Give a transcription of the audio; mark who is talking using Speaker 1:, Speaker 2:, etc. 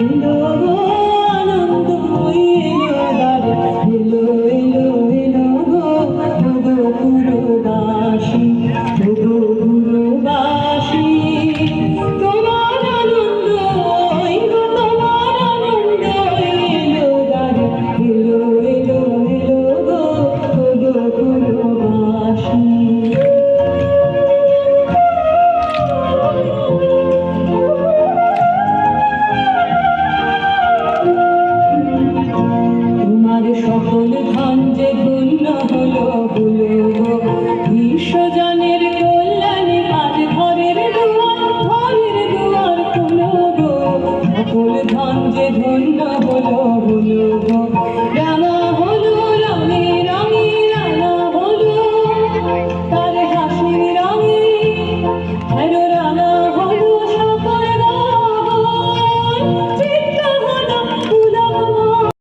Speaker 1: you know স্বজনের কল্যাণে আজ ঘরের দুয়ার, ঘরের গো। সকল ধন যে ধন্য হলো হলো গো। রানা রানা হলো। তার হাসির রঙে হ্যালো